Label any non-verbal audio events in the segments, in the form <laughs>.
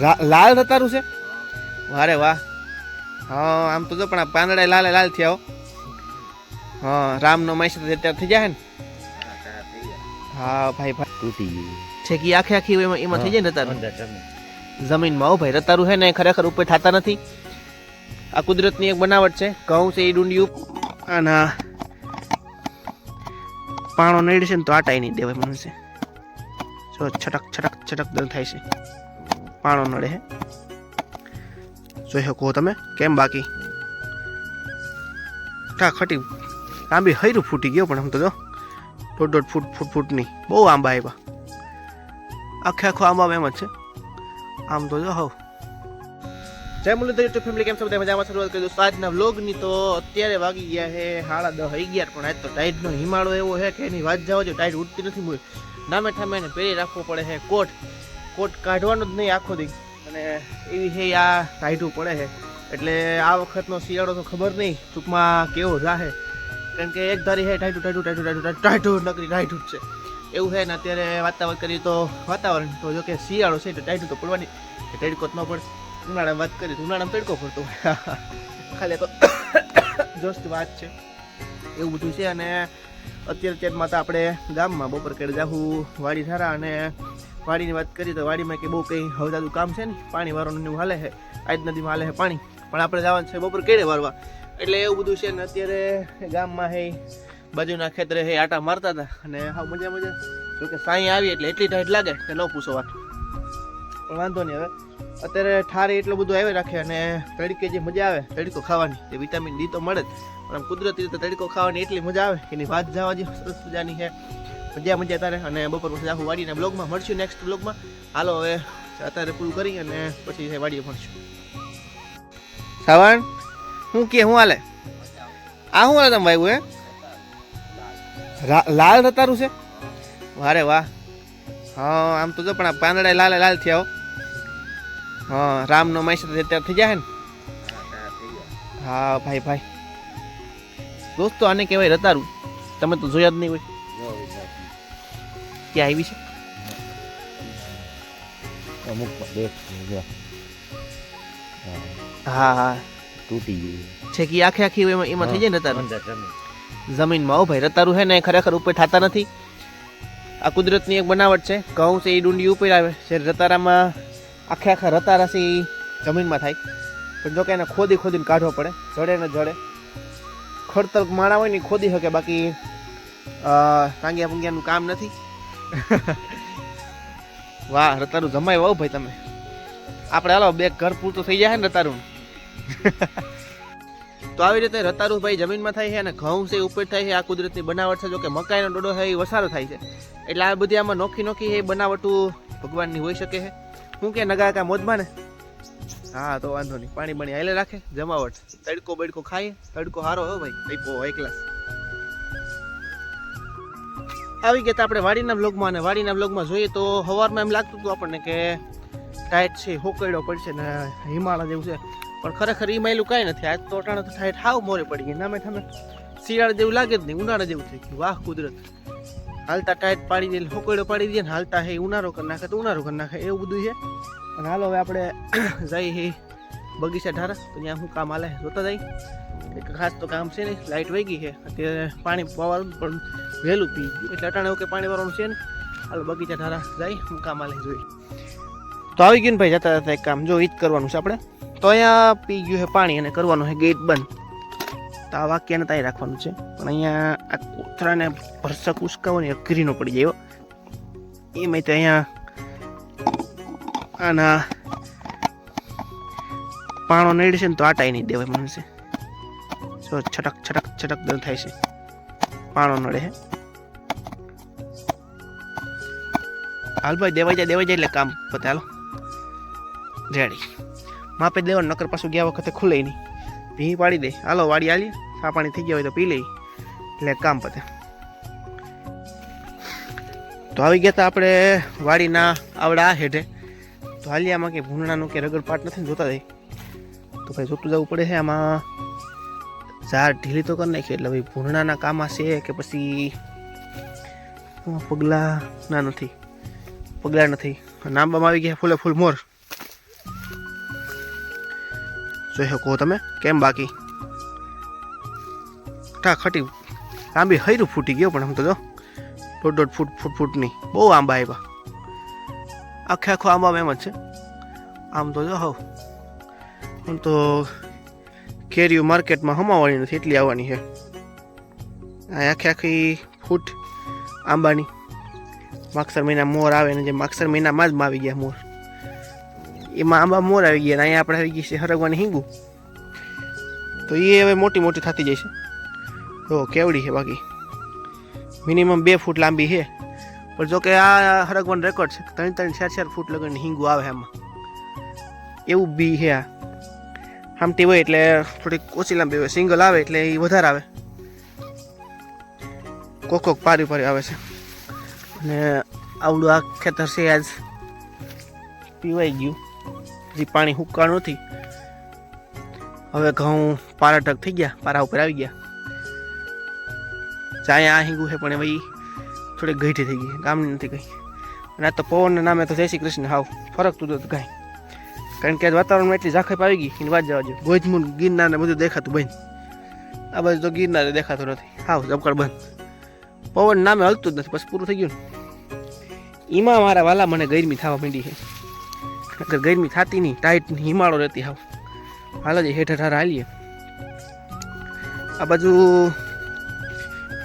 રા- લાલ રતારું છે? વારે વાહ. હા આમ તો જો પણ આ પાંદડા લાલે લાલ થયા હો. હા રામનો માસ અત્યારે થઈ જાય ને? હા ભાઈ ભાઈ. તૂટી ગયું. છે કે આખે આખી એમાં એમાં થઈ જાય ને રતારું જમીન. જમીનમાં હો ભાઈ રતારું છે ને ખરેખર ઉપર થતા નથી. આ કુદરતની એક બનાવટ છે. ઘઉં છે એ ડુંડિયું. અને પાણો નડશે છે ને તો આટાઈ નહીં દેવાય મને છે. જો છટક છટક છટક દર થાય છે. પાણો નડે હે. જોઈ શકો તમે, કેમ બાકી? ટા ખટી, આંબી હૈરું ફૂટી ગયો પણ આમ તો જો. દોઢ દોઢ ફૂટ ફૂટ ફૂટની. બહુ આંબા આવ્યા આખે આખો આંબા એમ જ છે. આમ તો જો હવ. જય મુરલીધર યુટ્યુબ ફેમિલી, કેમ છો બધા? મજામાં શરૂઆત કરી દોસ્તો આજના વ્લોગની તો અત્યારે વાગી ગયા છે સાડા દસ અગિયાર પણ આજ તો ટાઈટનો હિમાળો એવો છે કે એની વાત જાઓ જો ટાઈટ ઉઠતી નથી મૂળ નામે ઠામે એને પહેરી રાખવો પડે છે કોટ. કોટ કાઢવાનો જ નહીં આખો દી. અને એવી છે આ ટાઈટું પડે છે. એટલે આ વખતનો શિયાળો તો ખબર નહીં, ટૂંકમાં કેવો રાહે કારણ કે એક ધારી છે ટાઈટું ટાઈટું ટાઈટું ટાઈટું ટાઈટું નકરી ટાઈટું છે. એવું છે ને અત્યારે વાતાવરણ કરીએ તો વાતાવરણ, તો જો કે શિયાળો છે તો ટાઈટું તો પડવાની. તડકો ન પડે ઉનાળામાં વાત કરીએ તો ઉનાળામાં તડકો પડતો <laughs> ખાલી તો <coughs> જોસ્ત વાત છે. એવું બધું છે અને અત્યારે અત્યારમાં તો આપણે ગામમાં બપોર કેડ જાહું વાડી ધારા અને વાડીની વાત કરીએ તો વાડીમાં કે બહુ કંઈ હવદાદું કામ છે ને પાણી વારવાનું એવું હાલે છે. આજ નદીમાં હાલે છે પાણી. પણ આપણે જવાનું છે બપોર કેડે વારવા. એટલે એવું બધું છે ને અત્યારે ગામમાં હે, બાજુના ખેતરે હે, આટા મારતા હતા. અને હા મજા મજા. જોકે સાંઈ આવી એટલે એટલી ટાઈટ લાગે કે ન પૂછો વાત. પણ વાંધો નહીં હવે. અત્યારે ઠારે એટલું બધું આવી રાખે અને તડકે જે મજા આવે, તડકો ખાવાની. તે વિટામિન ડી તો મળે જ. પણ કુદરતી રીતે તડકો ખાવાની એટલી મજા આવે કે એની વાત જવા જે સરસ મજાની છે. મજા મજા તારે. અને બપોર પછી આખું વાડીને બ્લોગમાં મળશું નેક્સ્ટ બ્લોગમાં. હાલો, હવે અત્યારે પૂરું કરી અને પછી વાડીએ મળશું સાવણ શું કે, હું હાલે? આ શું હાલે તમે ભાઈ હે? લાલ રતારું છે? વારે વાહ. હા, આમ તો જો, પણ આ પાંદડા લાલ લાલ થયા હો. હા, રામનો માસ અત્યારે થઈ જાય ને? હા, ભાઈ ભાઈ. દોસ્તો, આને કહેવાય રતારું. તમે તો જોયા જ નહીં હોય. ક્યાં આવી છે? અમુક દેખ હા, હા હા. તૂટી ગયું. છે કે આખે આખી એમાં એમાં થઈ જાય ને તારું? જમીન. જમીનમાં. હો ભાઈ રતારું છે ને ખરેખર ઉપર થતા નથી. આ કુદરતની એક બનાવટ છે. ઘઉં છે એ ડુંડી ઉપર આવે. છે રતારામાં આખે આખા રતારા છે એ જમીનમાં થાય. પણ જો કે એને ખોદી ખોદીને કાઢવો પડે. જડે ને જડે. ખડતર માળા હોય ને ખોદી શકે. બાકી ટાંગિયા પુંગિયાનું કામ નથી. <laughs> વાહ રતારું જમાય વાવ ભાઈ તમે. આપણે હાલો બે ઘર પૂરતું થઈ જાય ને રતારું. <laughs> તો આવી રીતે રતારું ભાઈ જમીનમાં થાય છે અને ઘઉં છે ઉપર થાય છે. આ કુદરતની બનાવટ છે જો કે મકાઈનો ડોડો છે એ વસારો થાય છે. એટલે આ બધી આમાં નોખી નોખી એ બનાવટું ભગવાનની હોઈ શકે છે. શું કે નગા કા મોજમાં ને? હા તો વાંધો નહીં. પાણી બાણી હાલે રાખે જમાવટ. તડકો બડકો ખાય તડકો હારો હો ભાઈ. પૈપો એક ક્લાસ આવી ગયા આપણે વાડીના બ્લોગમાં અને વાડીના બ્લોગમાં જોઈએ તો સવારમાં એમ લાગતું હતું આપણને કે ટાઈટ છે હોકડ્યો પડશે ને હિમાલય જેવું છે. પણ ખરેખર હિમાયેલું કાંઈ નથી. આજ તો અટાણે તો ટાઈટ હાવ મોરે પડી ગઈ. નામે તમે શિયાળ જેવું લાગે જ નહીં, ઉનાળા જેવું થઈ ગયું. વાહ, કુદરત. હાલતા ટાઈટ પાડી દે હોકડો પાડી દે ને હાલતા હે, ઉનાળો કરી નાખે તો ઉનાળો કરી નાખે, એવું બધું છે. અને હાલો હવે આપણે <coughs> જઈ હે બગીચા ઢારા તો ત્યાં શું કામ હાલે જોતા જઈ ખાસ તો કામ છે નહીં લાઇટ વહી ગઈ છે. અત્યારે પાણી પવાવાનું પણ વહેલું પી. એટલે અટાણે એવું કે પાણી વાળવાનું છે ને. હાલો, બગીચા ઢારા જાય કામ આલે જોઈ. તો આવી ગયું ને ભાઈ, જતા જતા એક કામ. જો જ કરવાનું છે આપણે. તો અહીંયા પી ગયું છે પાણી અને કરવાનું છે ગેટ બંધ. તો આ વાક્યને તાઈ રાખવાનું છે. પણ અહીંયા આ કોથરાને ભરસક ઉસકાવો ને અઘરીનો પડી જાય એમાં તો અહીંયા આના પાણો નડશે ને તો આટાઈ નહીં દેવાય મને છે છટક છટક છટક થાય છે. પાણો નડે છે હાલ ભાઈ, દેવાઈ જાય દેવાઈ જાય એટલે કામ પતે. હાલો. રેડી. માપે દેવાનું, નકર પાછું ગયા વખતે ખુલે નહીં. ભી પાડી દે. હાલો, વાડી આલી સા પાણી થઈ ગયા હોય તો પી લઈ એટલે કામ પતે. તો આવી ગયા તા આપણે વાડીના આવડા આ હેઠે. તો હાલિયામાં કે ભૂંગળાનું કે રગડ પાટ નથી જોતા જઈ તો ભાઈ, જોતું જવું પડે છે આમાં. ઝાડ ઢીલી તો કરી નાખી, એટલે ભાઈ ભૂરણાના કામમાં છે કે પછી પગલા ના નથી, પગલા નથી. નામવામાં આવી ગયા ફૂલે ફૂલ મોર. જોઈ શકો તમે, કેમ બાકી? ઠા ખટી, આંબી હૈરું ફૂટી ગયો પણ આમ તો જો, દોઢ દોઢ ફૂટ ફૂટ ફૂટની. બહુ આંબા આવ્યા આખે આખો આંબા એમ જ છે. આમ તો જો હવ. આમ તો કેરીઓ માર્કેટમાં હમાવાની નથી, એટલી આવવાની છે. આ આખી આખી ફૂટ આંબાની. માગસર મહિના મોર આવે ને જે માગસર મહિનામાં જ આવી ગયા મોર. એમાં આંબા મોર આવી ગયા અહીંયા આપણે આવી ગઈ છે હરગવાની હિંગુ. તો એ હવે મોટી મોટી થતી જાય છે. તો કેવડી છે બાકી? મિનિમમ બે ફૂટ લાંબી છે. પણ જો કે આ હરગવાનો રેકોર્ડ છે ત્રણ ત્રણ ચાર ચાર ફૂટ લગનની હિંગુ આવે એમાં એવું બી છે આ. હામટી હોય એટલે થોડીક ઓછી લાંબી હોય. સિંગલ આવે એટલે એ વધારે આવે. કોક કોક પારી પારી આવે છે. અને આવડું આ ખેતર છે આજ. પીવાઈ ગયું. હજી પાણી હુકાણ નથી. હવે ઘઉં પારાટક થઈ ગયા. પારા ઉપર આવી ગયા. ચાય આ હિંગું છે પણ ભાઈ થોડીક ગઈઠી થઈ ગઈ. ગામની નથી ગઈ. અને આ તો પવનના નામે તો જય શ્રી કૃષ્ણ. હાવ ફરક તું તો કાંઈ. કારણ કે આજ વાતાવરણમાં એટલી ઝાખપ આવી ગઈ, એની વાત જવા જો ગોજમૂન ગિરનાર ને બધું દેખાતું બંધ. આ બાજુ તો ગિરનાર દેખાતું નથી. હાવ ઝબકડ બંધ. પવન નામે હલતું જ નથી, બસ પૂરું થઈ ગયું એમાં મારા વાલા મને ગરમી થવા માંડી છે. અગર ગરમી થતી નહીં, ટાઈટ હિમાળો રહેતી હાવ. હાલ જ હેઠ હેઠ હાલીએ. આ બાજુ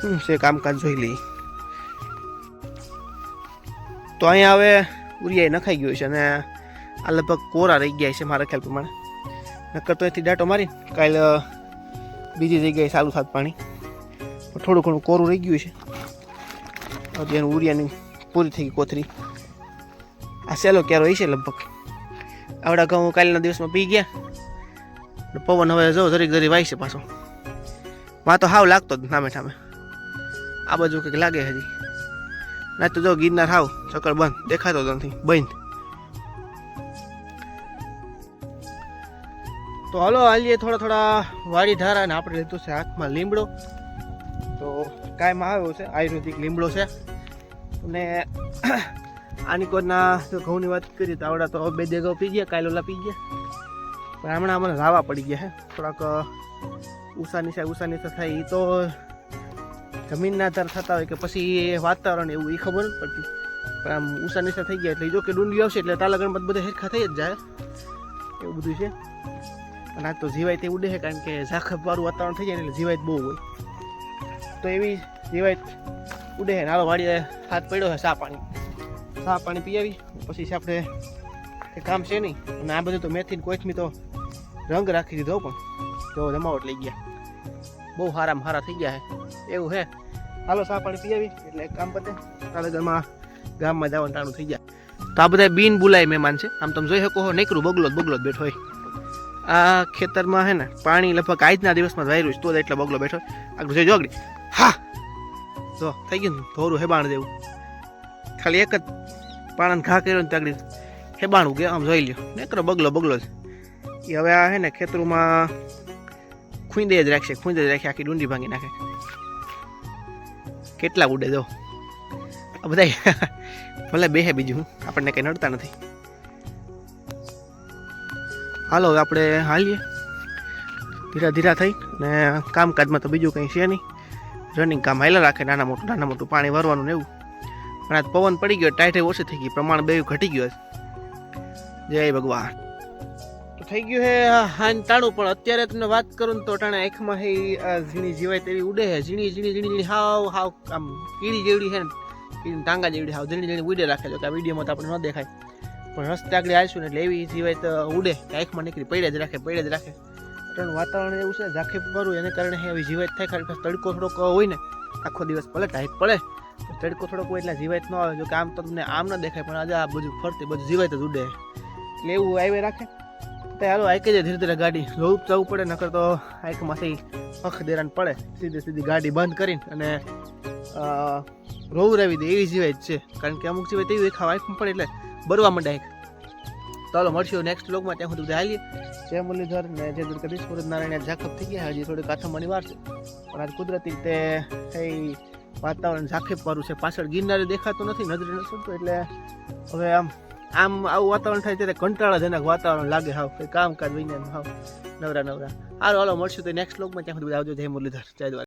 શું છે કામકાજ જોઈ લઈએ. તો અહીંયા હવે ઉરિયાએ નખાઈ ગયું છે અને આ લગભગ કોરા રહી ગયા છે મારા ખ્યાલ પ્રમાણે. નક્કર તો એથી દાંટો મારી કાલ બીજી જગ્યાએ સારું થાત પાણી. પણ થોડું ઘણું કોરું રહી ગયું છે. હજી એનું ઉરિયાની પૂરી થઈ ગઈ કોથરી. આ સેલો ક્યારો છે લગભગ? આવડા ઘઉં કાલના દિવસમાં પી ગયા. પવન હવે જો જરીક જરી વાય છે પાછો. માં તો હાવ લાગતો જ નામે ઠામે. આ બાજુ કંઈક લાગે હજી. ના તો જો ગિરનાર હાવ ચક્કર બંધ, દેખાતો જ નથી, બંધ. તો હાલો, હાલીએ થોડા થોડા વાડી ધારા અને આપણે લીધું છે હાથમાં લીમડો. તો કાયમ આવ્યો છે, આયુર્વેદિક લીમડો છે. અને આની કોરના જો ઘઉંની વાત કરીએ તો આવડા તો બે દેગાવ પી ગયા કાયલોલા પી ગયા. પણ હમણાં અમને રાવા પડી ગયા હે, થોડાક ઉષાની છે ઉષાની છે થાય એ તો જમીનના આધાર થતા હોય કે પછી વાતાવરણ એવું એ ખબર નથી પડતી. પણ આમ ઉષા નિશા થઈ ગયા એટલે જો કે ડુંડી આવશે એટલે તાલા ગણપત બધા હેરખા થઈ જ જાય. એવું બધું છે. અને તો જીવાય તે ઉડે છે કારણ કે ઝાખપ વાળું વાતાવરણ થઈ જાય એટલે જીવાય બહુ હોય. તો એવી જીવાય ઉડે છે નાળો વાડીએ હાથ પડ્યો છે સા પાણી. સા પાણી પી પછી આપણે કંઈ કામ છે નહીં. અને આ બધું તો મેથી ને કોથમી તો રંગ રાખી દીધો પણ. તો જમાવટ લઈ ગયા. બહુ સારામાં સારા થઈ ગયા છે. એવું છે. હાલો સા પાણી પી એટલે એક કામ પતે. કાલે ઘરમાં ગામમાં જવાનું ટાણું થઈ ગયા તો આ બધા બિન બોલાય મહેમાન છે. આમ તમે જોઈ શકો હો, નીકળું બગલો બગલો બેઠો હોય. આ ખેતરમાં હે ને પાણી લગભગ આજના દિવસમાં વાયરું છે. તો એટલો બગલો બેઠો આગળ જોઈ જોગડી. હા! જો, થઈ ગયું ધોરું હેબાણ દેવું ખાલી એક જ પાણાને ઘા કર્યો ને ત્યાં હેબાણ કે આમ જોઈ લ્યો. નેકરો બગલો બગલો છે. એ હવે આ હે ને ખેતરોમાં ખૂંદે જ રાખશે. ખૂંદે જ રાખે. આખી ડુંડી ભાંગી નાખે. કેટલા ઉડે જો. આ બધા <laughs> ભલે બેહે બીજું. આપણને કંઈ નડતા નથી. હાલો, હવે આપણે હાલીએ. ધીરા ધીરા થઈ ને કામકાજમાં તો બીજું કંઈ છે નહીં. રનિંગ કામ હાલ રાખે, નાના મોટું નાના મોટું પાણી ભરવાનું ને એવું. પણ આજ પવન પડી ગયો ટાઈટે ઓછી થઈ ગઈ, પ્રમાણ બે ઘટી ગયો જય ભગવાન. થઈ ગયું હે હાન ટાણું પણ અત્યારે તમને વાત કરું ને તો ટાણે આંખમાં હે ઝીણી જીવાય તેવી ઉડે છે ઝીણી ઝીણી ઝીણી ઝીણી, હાવ હાવ, આમ કીડી જેવડી હે ને. ટાંગા જેવડી, હાવ, ઝીણી ઝીણી ઉડે રાખે છે કે આ વિડીયોમાં તો આપણે ન દેખાય. પણ રસ્તે આગળ આવીશું એટલે એવી જીવાય તો ઉડે. આંખમાં નીકળી પડે જ રાખે પડે જ રાખે. અટાણું વાતાવરણ એવું છે, ઝાંખી ભરું એને કારણે એવી જીવાત થાય. કારણ તડકો થોડોક હોય ને, આખો દિવસ ભલે ટાઈટ પડે તડકો થોડોક હોય એટલે જીવાત ન આવે. જો કે આમ તો તમને આમ ન દેખાય, પણ આજે આ બધું ફરતી બધું જીવાય જ ઉડે. એટલે એવું આવી રાખે. તો હાલો આઈકે જાય ધીરે ધીરે ગાડી. જોવું જવું પડે, નકર તો આઈકમાંથી પખ દેરાન પડે. સીધી સીધી ગાડી બંધ કરીને અને રોવું રોવરાવી દે એવી જીવાય જ છે. કારણ કે અમુક જીવાય તેવી ખાવા આંખમાં પડે એટલે બરવા મંડાય ચાલો, મળશું નેક્સ્ટ બ્લોગમાં ત્યાં સુધી હાલીએ. જય મુરલીધર ને જય દુર્ગધીશ. નારાયણ ઝાખપ થઈ ગયા. હજી થોડી કાથમવાની વાર છે. પણ આજ કુદરતી રીતે એ વાતાવરણ ઝાખેપ વાળું છે. પાછળ ગિરનારે દેખાતું નથી, નજરે નથી એટલે હવે આમ આમ આવું વાતાવરણ થાય ત્યારે કંટાળાજનક વાતાવરણ લાગે. હાવ, કંઈ કામકાજ વહીને હાવ. નવરા નવરા. હાલો હાલો, મળશું તો નેક્સ્ટ લોકમાં ત્યાં સુધી આવજો. જય મુરલીધર. જય દ્વારકા.